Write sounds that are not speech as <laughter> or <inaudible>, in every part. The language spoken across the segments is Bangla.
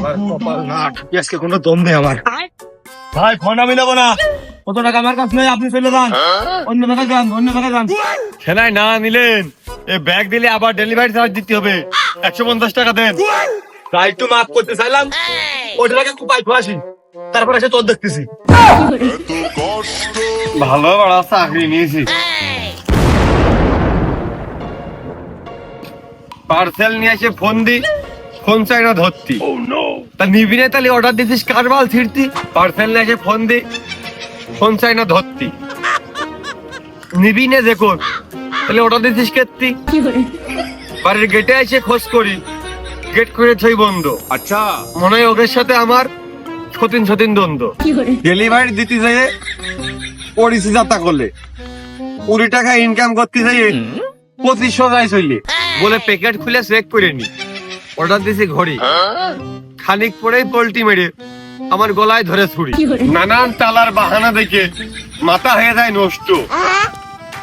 আমার কপাল নাট আজকে কোনো দম নেই আমার। ভাই ফোন আমি নেব না। কত টাকা আমার কাছে নেই আপনি চলে যান অন্য জায়গায় যান অন্য জায়গায় যান সেনাই না নিলেন। এই ব্যাগ দিলে আবার ডেলিভারি চার্জ দিতে হবে। একশো পঞ্চাশ টাকা দেন। তাই একটু মাফ করতে চাইলাম। ওটা টাকা একটু পাইপ আসি। তারপর এসে তোর দেখতেছি। ভালো বড় চাকরি নিয়েছি। পার্সেল নিয়ে এসে ফোন দি। ফোন চাই না ধরতি? Oh, তা নিবি না তাহলে অর্ডার দিতিস কারবাল ছিড়তি? পার্সেল না এসে ফোন দে। সঞ্চয় না ধরতি? নিবি না দেখো তাহলে অর্ডার দিতিস কেতি বাড়ির গেটে এসে খোঁজ করি। গেট করে ছই বন্ধ। আচ্ছা। মনে হয় ওদের সাথে আমার সতীন সতীন দ্বন্দ্ব। ডেলিভারি দিতে যাই পরিচি যাত্রা করলে। কুড়ি টাকা ইনকাম করতে যাই পঁচিশশো যায় হইলে বলে প্যাকেট খুলে চেক করে নিই অর্ডার দিছি ঘড়ি। হ্যাঁ? খানিক পরেই পল্টি মেরে আমার গলায় ধরে ছুরি। নানান তালার বাহানা দেখে মাথা হয়ে যায় নষ্ট।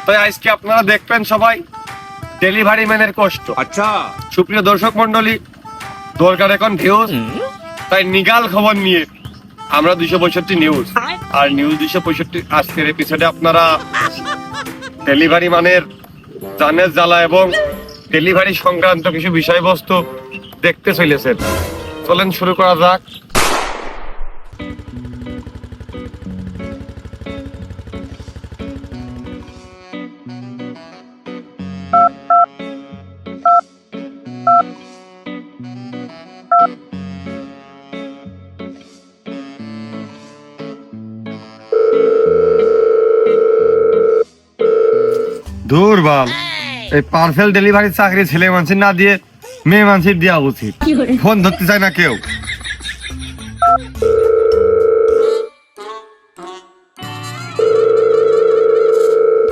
তাই আজকে আপনারা দেখবেন সবাই ডেলিভারি ম্যানের কষ্ট। আচ্ছা। সুপ্রিয় দর্শক মন্ডলী দরকার এখন ঢেউ তাই নিগাল খবর নিয়ে আমরা দুইশো পঁয়ষট্টি নিউজ আর নিউজ দুইশো পঁয়ষট্টি আজকের এপিসোডে আপনারা ডেলিভারি মানের জানের জ্বালা এবং ডেলিভারি সংক্রান্ত কিছু বিষয়বস্তু দেখতে চলেছেন চলেন শুরু করা যাক। দূর বাল এই পার্সেল ডেলিভারি চাকরি ছেলে মানুষের না দিয়ে মেয়ে মানুষের দেওয়া উচিত। ফোন ধরতে চায় না কেউ।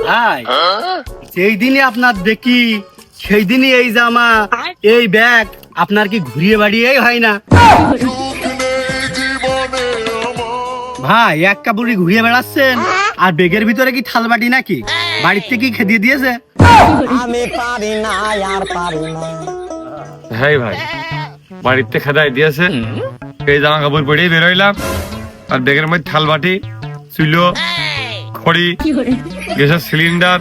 ভাই সেই দিনই আপনার দেখি সেই দিনই এই জামা এই ব্যাগ আপনার কি ঘুরিয়ে বাড়িয়েই হয় না? ভাই এক কাপড়ি ঘুরিয়ে বেড়াচ্ছেন আর বেগের ভিতরে কি থালবাটি নাকি? বাড়ির থেকে কি খেদিয়ে দিয়েছে? আমি পারি না আর পারি না। হ্যাঁ ভাই বাড়িতে খেদাই দিয়েছে। এই জামা কাপড় পরেই বেরোইলাম আর ব্যাগের মধ্যে থালবাটি চুলো খড়ি গ্যাসের সিলিন্ডার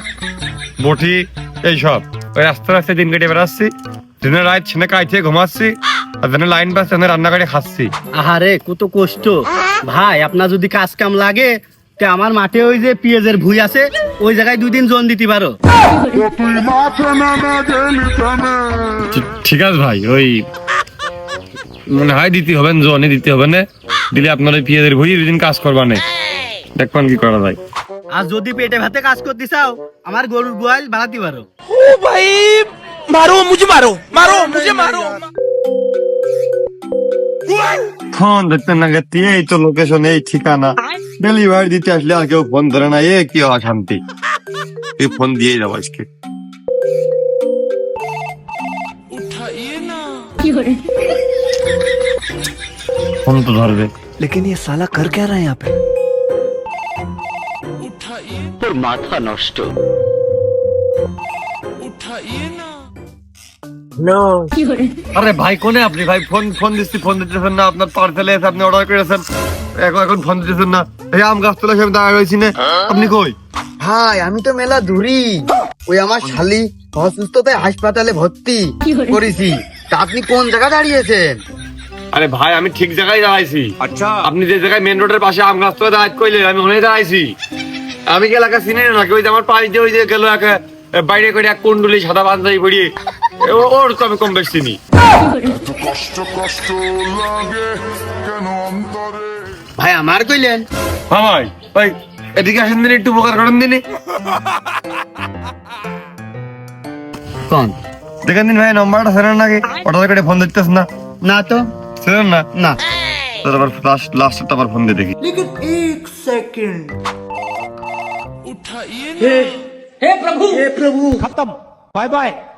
বটি এইসব ওই রাস্তা রাস্তায় দিন কেটে বেড়াচ্ছি দিনের রাত ছেনে কাইতে ঘুমাচ্ছি আর দিনের লাইন দিনের রান্না করে খাচ্ছি। আহারে কত কষ্ট। ভাই আপনার যদি কাজ কাম লাগে তে আমার মাঠে ওই যে পিঁয়াজের ভুই আছে ওই জায়গায় দুই দিন জোন দিতে পারো। ঠিক আছে ভাই ওই মানে হয় দিতে হবে জোনে দিতে হবে না। দিলে আপনার ওই পিঁয়াজের ভুই দুই দিন কাজ করবা না। দেখবেন কি করা যায়। আর যদি পেটে ভাতে কাজ করতে চাও আমার গরুর গোয়াল বাড়াতে পারো। ও ভাই মারো মুজে মারো মারো মুজে মারো ফোন দেখতে না গেতি এই তো লোকেশন এই ঠিকানা। ডেলিভারি দিতে আসলে আর কেউ ফোন ধরে না এ কি অশান্তি এই ফোন দিয়ে যাবো আজকে ফোন তো ধরবে लेकिन ये साला कर क्या रहा है यहाँ पे আরে ভাই কোনে আপনি? ভাই ফোন ফোন দিচ্ছি ফোন দিতেছেন না আপনার পার্সেলে এসে আপনি অর্ডার করেছেন। এখন এখন ফোন দিতেছেন না। এই আম গাছ তোলা সামনে দাঁড়া রয়েছি না। আপনি কই? ভাই আমি তো মেলা দূরি। ওই আমার শালি অসুস্থতায় হাসপাতালে ভর্তি করেছি। তা আপনি কোন জায়গা দাঁড়িয়েছেন? আরে ভাই আমি ঠিক জায়গায় দাঁড়াইছি। আচ্ছা। আপনি যে জায়গায় মেন রোডের পাশে আম গাছ তোলা দাঁড়াই কইলেন আমি ওখানে দাঁড়াইছি। আমি কি এলাকা চিনি না ওই যে আমার পাশ দিয়ে ওই যে গেল এক বাইরে করে এক কুন্ডুলি সাদা বান্ধবী পড়িয়ে ওর আমি কম বেশ চিনি। কষ্ট কষ্ট লাগে কেন অন্তরে ভাই আমার কইলেন? হ্যাঁ ভাই ভাই এদিকে আসেন দিন একটু উপকার করেন দিনই কোন? দেখেন দিন ভাই নম্বরটা ফেরেন নাকি? অর্ডার করে ফোন দিতেছ না? না তো। ফেরেন না? না। তো আবার লাস্ট লাস্টটা আবার ফোন দিয়ে দেখি। লাস্টটা ষোলো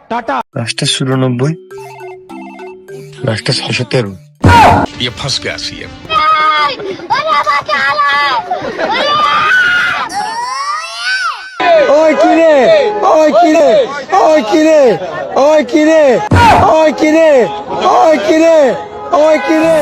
নব্বই লাস্টটা ছশো তেরো ये फंस गया सीएम ওই কিরে ওই কিরে ওই কিরে ওই কিরে ওই কিরে ওই কিরে ওই কিরে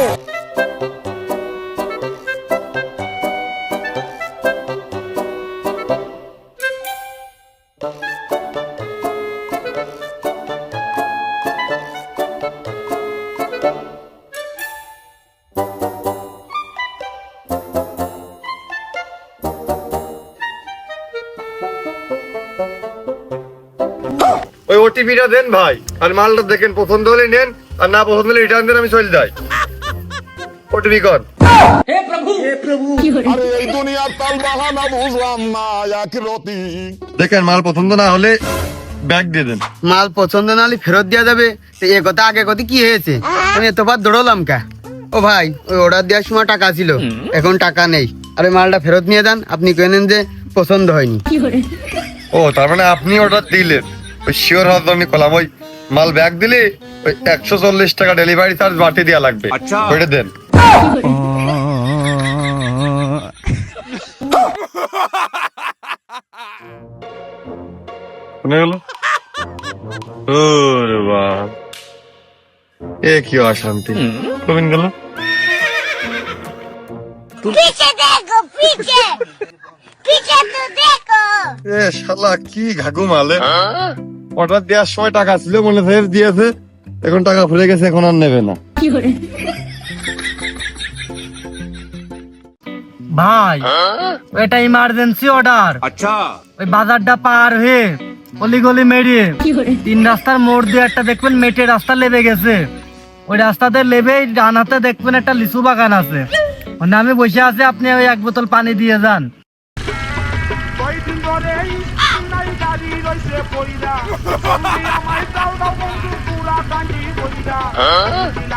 ওটিপিটা দেন ভাই আর মালটা দেখেন পছন্দ হলে নেন আর না পছন্দ হলে রিটার্ন দেন আমি চলে যাই। ওটিপি কর। আরে এই দুনিয়ার তাল বাহানা বুঝলাম না দেখেন মাল পছন্দ না হলে ব্যাগ দিয়ে দেন। মাল পছন্দ না হলে ফেরত দেওয়া যাবে। তো এ কথা আগে কথা কি হয়েছে? আমি এতবার দৌড়লাম কা? ও ভাই ওই অর্ডার দেওয়ার সময় টাকা ছিল। এখন টাকা নেই। আর ওই মালটা ফেরত নিয়ে যান আপনি কেনেন যে পছন্দ হয়নি। ও তার মানে আপনি অর্ডার দিলেন। ওই শিওর হওয়ার আমি কলাম ওই মাল ব্যাগ দিলে ওই একশো চল্লিশ টাকা ডেলিভারি চার্জ বাটি দেওয়া লাগবে। আচ্ছা। ওইটা দেন। এ কি অশান্তি। প্রবীণ গেল? এ শালা কি ঘাগু মালে অর্ডার দেওয়ার সময় টাকা ছিল মনে ফের দিয়েছে এখন টাকা ফুরে গেছে এখন আর নেবে না। ভাই এটা ইমার্জেন্সি অর্ডার আচ্ছা। ওই বাজারটা পার হয়ে অলি গলি মেরিয়ে তিন রাস্তার মোড় দিয়ে একটা দেখবেন মেটে রাস্তা লেবে গেছে। ওই রাস্তাতে লেবে ডান হাতে দেখবেন একটা লিচু বাগান আছে। মানে আমি বসে আছি আপনি ওই এক বোতল পানি দিয়ে যান।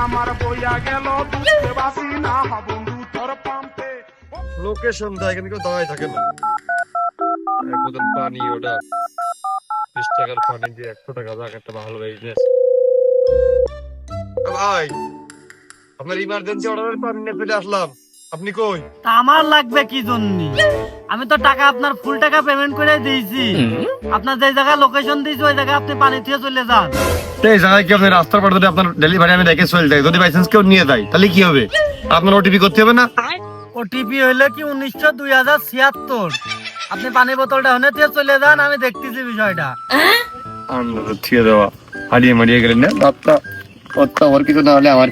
আমার লোকেশন দেয় এখানে কেউ দাঁড়ায় থাকে না। এক বোতল পানি, ওটা বিশ টাকার পানি দিয়ে একশো টাকা যাক একটা ভালো বিজনেস ভাই, আপনার ইমার্জেন্সি অর্ডারের পানি নিয়ে চলে আসলাম। আপনি কই? তা আমার লাগবে কি জন্য? আমি তো টাকা আপনার ফুল টাকা পেমেন্ট করে দিয়েছি। আপনার যে জায়গায় লোকেশন দিয়েছি ওই জায়গায় আপনি পানি দিয়ে চলে যান। এই জায়গায় কি আপনি রাস্তার পর যদি আপনার ডেলিভারি আমি রেখে চলে যাই? যদি বাইচান্স কেউ নিয়ে যায় তাহলে কি হবে? আপনার ওটিপি করতে হবে না? ওটিপি হইলে কি উনিশশো দুই হাজার ছিয়াত্তর? আপনি পানি বোতলটা হনে দিয়ে চলে যান আমি দেখতেছি বিষয়টা। থিয়ে দেওয়া। হারিয়ে মারিয়ে গেলেন না? রাতটা ওরটা ওর কিছু না হলে আমার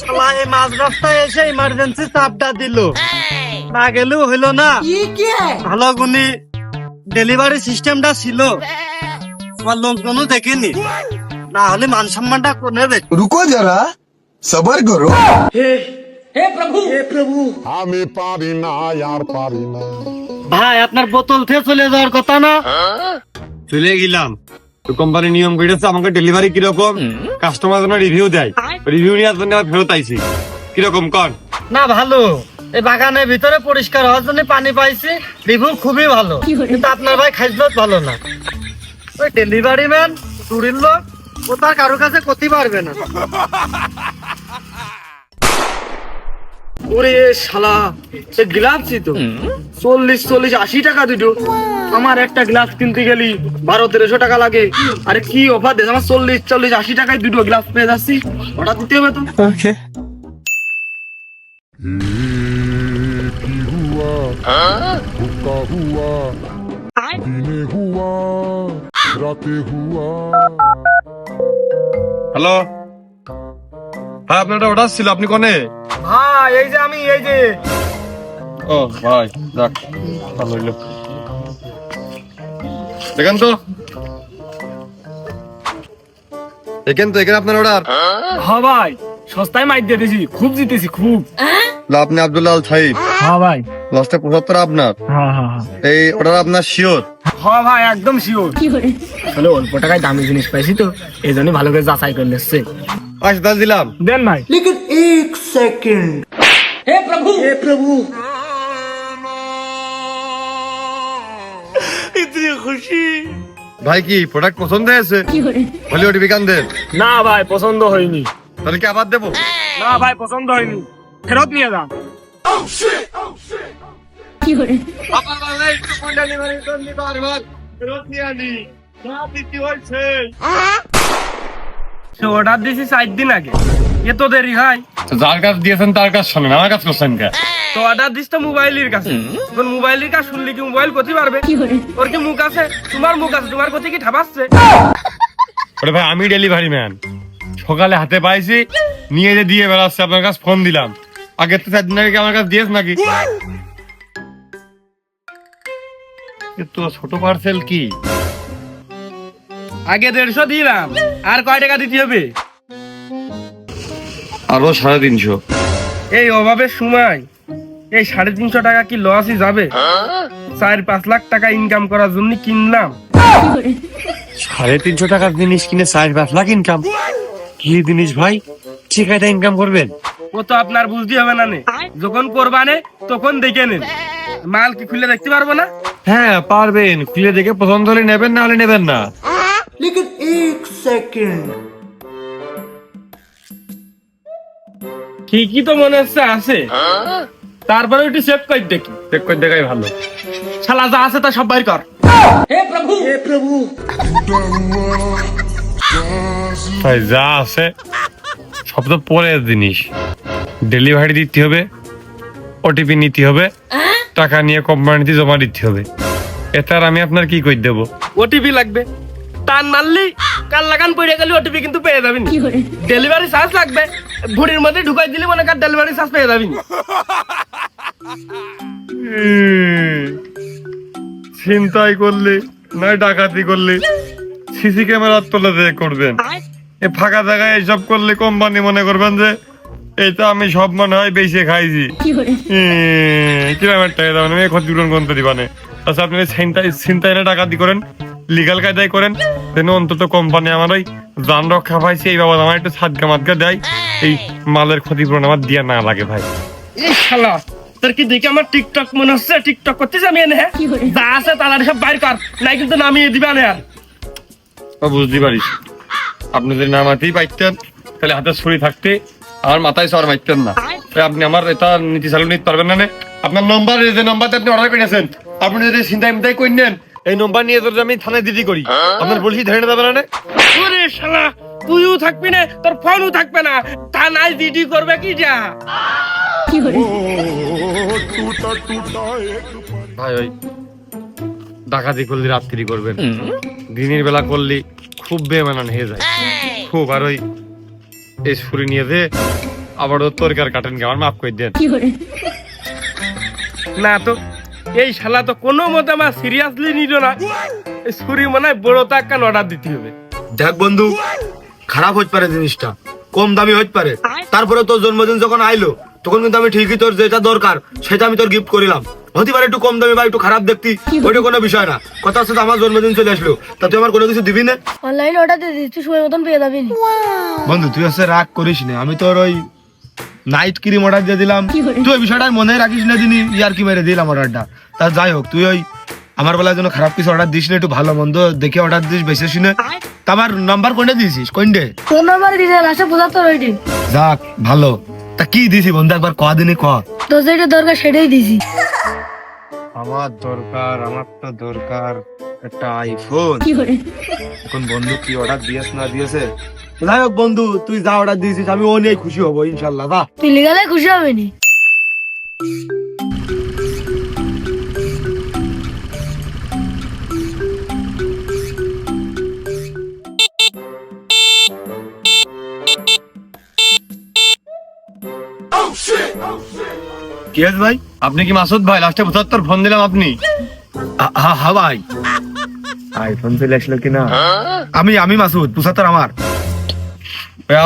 শালা <laughs> মাঝ রাস্তায় এসে ইমার্জেন্সি চাপটা দিল। না গেলেও হইল না। ভালো গুনি ডেলিভারি সিস্টেমটা ছিল। আমার লোকজনও দেখেনি। না হলে মান সম্মানটা কোনে দেখ রুকো যারা সবার করো। আমি পারি না আর পারি না। ভাই আপনার বোতল থেকে চলে যাওয়ার কথা না? চলে গেলাম। কোম্পানি নিয়ম করেছে আমাকে ডেলিভারি কীরকম? কাস্টমার জন্য রিভিউ দেয়। রিভিউ নেওয়ার জন্য আবার ফেরত আইছি। কীরকম কন না ভালো। এই বাগানের ভিতরে পরিষ্কার হওয়ার জন্য পানি পাইছি। রিভিউ খুবই ভালো। কিন্তু আপনার ভাই খাইজলত ভালো না। ওই ডেলিভারি ম্যান চুরির লোক ও তার কারও কাছে করতে পারবে না। ওরে শালা সে গ্লাভসই তো। চল্লিশ চল্লিশ আশি টাকা দুটো। আমার একটা গ্লাস কিনতে গেলি বারো তেরোশো টাকা লাগে। আরে কি অফার দেশ আমার চল্লিশ চল্লিশ আশি টাকায় দুটো গ্লাস পেয়ে যাচ্ছি। ওটা দিতে হবে তো। হুকা হুয়া? দিনে হুয়া রাতে হুয়া। হ্যালো? হ্যাঁ আপনার একটা অর্ডার ছিল আপনি কোনে? ভাই এই যে আমি এই যে। ও ভাই যাক ভালো হইল। দেখেন তো। দেখেন তো এখানে আপনার অর্ডার হ্যাঁ ভাই সস্তায় মাইর দিয়ে দিছি খুব জিতেছি খুব। আপনি আব্দুল্লাহ আল হ্যাঁ ভাই। লসটা পঁচাত্তর আপনার। হ্যাঁ হ্যাঁ এই অর্ডার আপনার শিওর হ্যাঁ ভাই একদম শিওর আসলে অল্প টাকায় দামি জিনিস পাইছি তো এই জন্য ভালো করে যাচাই করে নিচ্ছে। তাহলে দিলাম। দেন ভাই। লেকিন এক সেকেন্ড। হে প্রভু! হে প্রভু। ইতনি খুশি। ভাই কি প্রোডাক্ট পছন্দ হয়েছে বলি ওটি বিকান দেন না ভাই পছন্দ হয়নি। তাহলে কি আবার দেবো? না ভাই পছন্দ হয়নি। ফেরত নিয়ে যান। আমার একটু ডেলিভারি দন্ডি বারবার। ফেরত নিয়ে আনি। যা দিতে হয়েছে। অর্ডার দিয়েছি চার দিন আগে। এ তো দেরি হয়। যার কাছে দিয়েছেন তার কাছে শোনেন। আমার কাছে করছেন কে? তো অর্ডার দিস তো মোবাইলের কাছে। এখন মোবাইলের কাছে শুনলি কি মোবাইল করতে পারবে ওর কি মুখ আছে? তোমার মুখ আছে তোমার কথা কি ঠাপাচ্ছে? ওরে ভাই আমি ডেলিভারি ম্যান সকালে হাতে পাইছি নিয়ে যে দিয়ে বেড়াচ্ছে আপনার কাছে ফোন দিলাম। আগে তো চার দিন আগে আমার কাছে দিয়েছ নাকি? তো ছোট পার্সেল কি? আগে দেড়শো দিলাম। আর কয় টাকা দিতে হবে? আরও সাড়ে তিনশো। এই অভাবের সময় এই সাড়ে তিনশো টাকা কি লসই যাবে? চার পাঁচ লাখ টাকা ইনকাম করার জন্য কিনলাম। সাড়ে তিনশো টাকার জিনিস কিনে চার পাঁচ লাখ ইনকাম কি জিনিস ভাই? ঠিক আছে ইনকাম করবেন? ও তো আপনার বুঝতে হবে না নে। যখন করবানে তখন দেখে নেন। মাল কি খুলে দেখতে পারব না? হ্যাঁ পারবেন। খুলে দেখে পছন্দ হলে নেবেন না হলে নেবেন না। ঠিকই তো মনে হচ্ছে আছে। তারপরে একটু সেভ করে দেখি। চেক করে দেখাই ভালো। শালা যা আছে তা সব বাইর কর। ভাই যা আছে সব তো পরের জিনিস। ডেলিভারি দিতে হবে ওটিপি নিতে হবে টাকা নিয়ে কোম্পানিতে জমা দিতে হবে। এতে আর আমি আপনার কি করে দেবো? ওটিপি লাগবে। টান মারলি কাল লাগান পড়ে গেলে ওটিপি কিন্তু পেয়ে যাবেন ডেলিভারি চার্জ লাগবে ভুড়ির মধ্যে ঢুকাই দিলে মনে কর ডেলিভারি চার্জ পেয়ে যাবেন চিন্তাই করলে নয় ডাকাতি করলে সিসি ক্যামেরার তলে দিয়ে করবেন। এ ফাঁকা জায়গায় এইসব করলে কোম্পানি মনে করবেন যে এটা আমি সব মনে হয় বেশি খাইছি। কীরকম একটা মানে ক্ষতিপূরণ করতে দিবানে আচ্ছা আপনি চিন্তায় চিন্তায় না ডাকাতি করেন। লিগাল কায়দায় করেন। যেন অন্তত কোম্পানি আমার ওই যান রক্ষা পাইছে এই বাবা আমার একটু সাদগা মাদগা দেয়। এই। মালের ক্ষতিপূরণ আমার দিয়া না লাগে ভাই। এই শালা তোর কি দেখে আমার টিকটক মনে হচ্ছে? টিকটক করতেছি আমি এনে হ্যাঁ? যা আছে তাড়াতাড়ি সব বাইর কর নাই কিন্তু নামিয়ে দিবা না আর। ও বুঝতে পারিস। আপনি যদি নামাতেই পাইতেন তাহলে হাতে ছুরি থাকতে আমার মাথায় সর মারতেন না। আপনি আমার এটা নীতি চালু নিতে পারবেন না আপনার নম্বর যে নম্বরতে আপনি অর্ডার করেছেন আপনি যদি চিন্তায় মিন্তায় কই নেন এই নম্বর নিয়ে যদি আমি থানায় দিদি করি। আপনার বলছি ধরে যাবে না? ওরে শালা তুইও থাকবি না তোর ফোনও থাকবে না। তা নাই দিদি করবে কি যা? ভাই ওই ডাকাতি করলে রাত্রি করবেন। দিনের বেলা করলে খুব বেমানান হয়ে যায়। খুব আর ওই এই ছুরি নিয়ে যে আবার ওর তরকার কাটেন আমার মাফ করে দেন। না তো এই শালা তো কোনো মতে আমার সিরিয়াসলি নিল না। এই ছুরি মনে হয় বড় তাক্কান অর্ডার দিতে হবে। দেখ বন্ধু খারাপ হতে পারে জিনিসটা কম দামি হতে পারে। তারপরে তোর জন্মদিন যখন আইলো তখন কিন্তু আমি ঠিকই তোর যেটা দরকার সেটা আমি তোর গিফট করিলাম। হতে পারে একটু কম দামি বা একটু খারাপ দেখতি ওইটা কোনো বিষয় না। কথা আছে তো আমার জন্মদিন চলে আসলো তা তুই আমার কোনো কিছু দিবি না? অনলাইন অর্ডার দিয়ে দিচ্ছি সময় মতন পেয়ে যাবি বন্ধু তুই হচ্ছে রাগ করিস না আমি তোর ওই নাইট ক্রিম অর্ডার দিয়ে দিলাম। তুই ওই বিষয়টা মনে রাখিস না দিনই ইয়ার কি মেরে দিলাম অর্ডারটা তা যাই হোক তুই ওই আমার বেলার জন্য খারাপ কিছু অর্ডার দিস না একটু ভালো মন্দ দেখে অর্ডার দিস বেশি শুনে। তা আমার নাম্বার কোনটা দিয়েছিস? কোনটে? ফোন নাম্বার দিতে লাস্টে পঁচাত্তর ওইটি যাক ভালো। তা কি দিছি বন্ধু একবার ক দিনে ক? তো যেটা দরকার সেটাই দিছি আমার দরকার আমার তো দরকার একটা আইফোন এখন বন্ধু কি অর্ডার দিয়েছ না দিয়েছে? যাই হোক বন্ধু তুই যা অর্ডার দিয়েছিস আমি ও নিয়ে খুশি হব ইনশাল্লাহ যা। তুই লিগালে খুশি হবেনি কি আছে ভাই? আপনি কি মাসুদ ভাই? লাস্টে পঁচাত্তর ফোন দিলাম আপনি। হ্যাঁ ভাই। আইফোন চলে আসলো কিনা? আমি আমি মাসুদ পুষাত্তর আমার।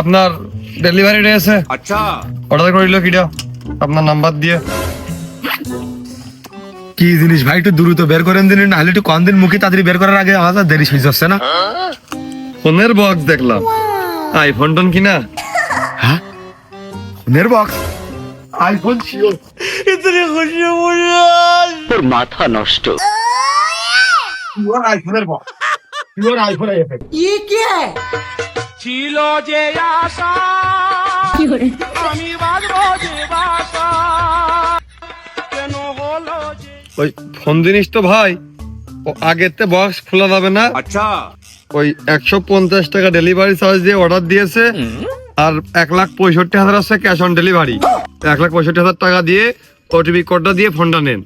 আপনার ডেলিভারি রয়েছে আচ্ছা। অর্ডার করিল কিটা আপনার নাম্বার দিয়ে। কি জিনিস ভাই একটু দ্রুত বের করেন দিন না হলে একটু কম দিন মুখে তাড়াতাড়ি বের করার আগে আমার দেরি হয়ে যাচ্ছে না। ফোনের বক্স দেখলাম। আইফোন টোন কিনা? ফোনের বক্স আইফোন ছিল। পিওর আইফোনের বক্স পিওর আইফোন আইফোন ছিল যে আশা আমি বাঁচব যে বাসা। কেন হলো যে ওই ফোন জিনিস তো ভাই ও আগেতে বক্স খোলা যাবে না। আচ্ছা। ওই একশো পঞ্চাশ টাকা ডেলিভারি চার্জ দিয়ে অর্ডার দিয়েছে আর এক লাখ পঁয়ষট্টি হাজার আছে ক্যাশ অন ডেলিভারি এক লাখ পঁয়ষট্টি হাজার টাকা দিয়ে ওটিপি কোডটা দিয়ে ফোনটা নেন।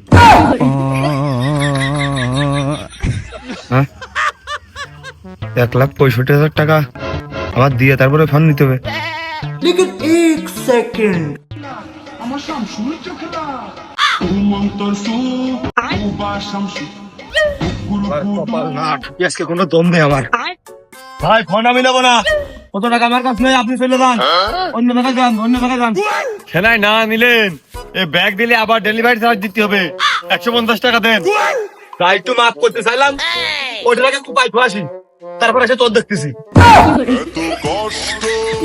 হ্যাঁ? এক লাখ পঁয়ষট্টি হাজার টাকা। আবার দিয়ে তারপরে ফোন নিতে হবে। আজকে কোনো দম নেই আমার ভাই ফোন আমি নেব না। কত টাকা আমার কাছে নেই আপনি চলে যান অন্য জায়গায় যান অন্য জায়গায় যান। খেলায় না নিলেন এ ব্যাগ দিলে আবার ডেলিভারি চার্জ দিতে হবে। একশো পঞ্চাশ টাকা দেন। তাই একটু মাফ করতে চাইলাম। ওইটা টাকা খুব পাইতো আসি। তারপর এসে তোর দেখতেছি।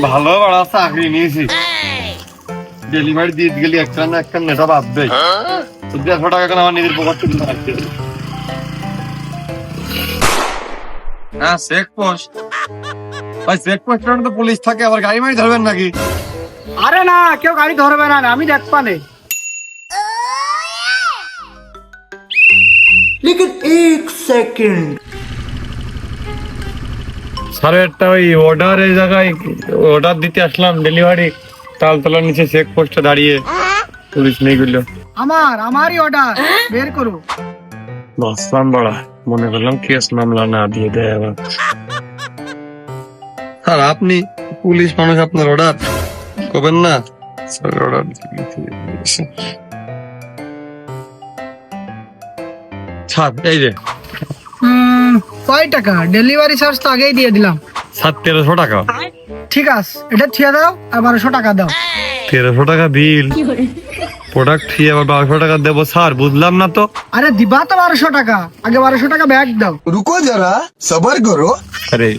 ভালো বড় চাকরি নিয়েছি। ডেলিভারি দিয়ে গেলি একটা না একটা দেয়। তো দেড়শো টাকা করে আমার নিজের পকেট থেকে রাখতে। হ্যাঁ চেক পোস্ট ভাই চেক পোস্ট তো পুলিশ থাকে আবার গাড়ি মারি ধরবেন নাকি? আরে না কেউ গাড়ি ধরবে না আমি দেখবা নে স্যার একটা ওই অর্ডার এই জায়গায় অর্ডার দিতে আসলাম ডেলিভারি তালতলার নিচে চেক পোস্টে দাঁড়িয়ে পুলিশ নেই গেল। আমার আমারই অর্ডার বের করো। বসলাম বড়া মনে করলাম কেস মামলা না দিয়ে দেয় আবার। স্যার আপনি পুলিশ মানুষ আপনার অর্ডার করবেন না? স্যার অর্ডার স্যার এই যে। কয় টাকা? ডেলিভারি চার্জ তো আগেই দিয়ে দিলাম। সাত তেরোশো টাকা। ঠিক আছে এটা থিয়ে দাও আর বারোশো টাকা দাও। তেরোশো টাকা বিল। প্রোডাক্ট ফিয়ে আবার বারোশো টাকা দেবো স্যার বুঝলাম না তো। আরে দিবা তো বারোশো টাকা। আগে বারোশো টাকা ব্যাগ দাও। রুকো যারা সবার করো। আরে।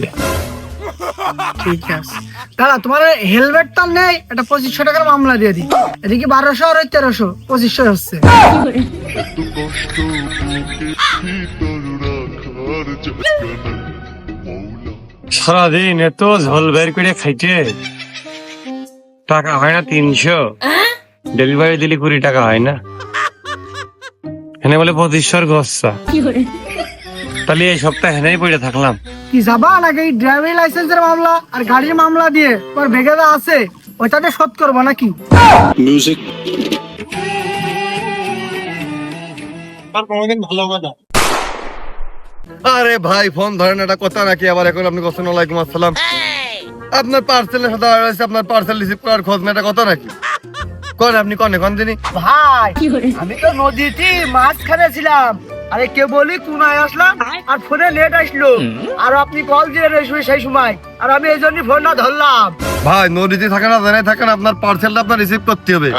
ঠিক আছে। দাদা তোমার হেলমেট তো নেই এটা পঁচিশশো টাকার মামলা দিয়ে দিই। এদিকে বারোশো আর ওই তেরোশো পঁচিশশো হচ্ছে। সারাদিন এত ঝোল বের করে খাইছে। টাকা হয় না তিনশো। ডেলিভারি দিলে কুড়ি টাকা হয় না। এখানে বলে পঁচিশশোর গচ্ছা। তাহলে এই সপ্তাহে হেনেই পড়ে থাকলাম। কি যাবা? নাকি ড্রাইভিং লাইসেন্সের মামলা আর গাড়ির মামলা দিয়ে তোর ভেগেদা আছে ওইটাতে শোধ করব নাকি? আরে ভাই ফোন ধরেন এটা কথা নাকি? আবার এখন আপনি কোশ্চেন ওয়ালাইকুম আসসালাম। আপনার পার্সেলের সাথে আর আছে আপনার পার্সেল রিসিভ করার খোঁজ না এটা কথা নাকি? কোন আপনি কোন কোন দিনই ভাই আমি তো নদীতে মাঝখানে ছিলাম। আরে কে বলি কোনায় আসলাম আর ফোনে নেট আসলো। আর আপনি কল দিয়ে রেসবে সেই সময়। আর আমি এই জন্য ফোনটা ধরলাম। ভাই নদীতে থাকে না জানাই থাকেন আপনার পার্সেলটা আপনার রিসিভ করতে হবে।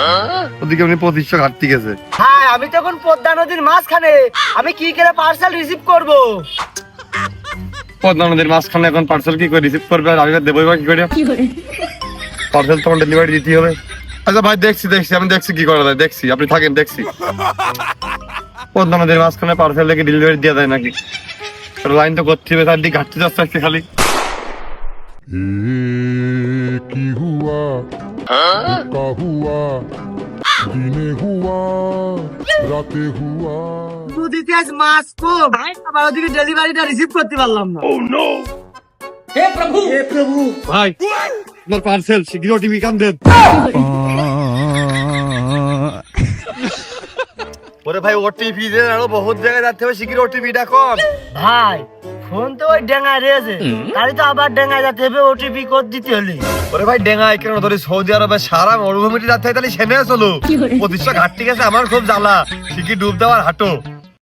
ওদিকে আপনি পঁচিশশো ঘাটতি গেছে। হ্যাঁ আমি তখন পদ্মা নদীর মাঝখানে। আমি কি করে পার্সেল রিসিভ করব? পদ্মা নদীর মাঝখানে এখন পার্সেল কি করে রিসিভ করবে আর আমি দেবো বা কি করে? পার্সেল তখন ডেলিভারি দিতে হবে। আচ্ছা ভাই দেখছি দেখছি আমি দেখছি কি করা যায় দেখছি আপনি থাকেন দেখছি। পদ্মা মাঝখানে পার্সেল রেখে ডেলিভারি দেওয়া যায় নাকি? লাইন তো করতে হবে তার দিকে ঘাটতে যাচ্ছে খালি। কি হুয়া? হ্যাঁ? কা হুয়া? দিনে হুয়া? রাতে হুয়া? ওদিকে ডেলিভারিটা রিসিভ করতে পারলাম না। oh, ও নো হে প্রভু! হে প্রভু। ভাই আমার পার্সেল শীঘ্র টিভি কাম দেন। ওরে ভাই ওটিপি দে আরও বহুত জায়গায় যাচ্ছে হবে শিগগির ওটিপি ডাকন ভাই ফোন তো ওই ডেঙ্গায় রয়েছে। গাড়ি তো আবার ডেঙ্গায় যেতে হবে ওটিপি কোড দিতে হলে। ওরে ভাই ডেঙ্গাই কেন? ধরে সৌদি আরবে সারা মরুভূমিটি যাচ্ছে তাহলে সেনে চলো প্রতিষ্ঠা ঘাটতি গেছে আমার খুব জ্বালা। শিগগির ডুব দেওয়ার হাঁটো।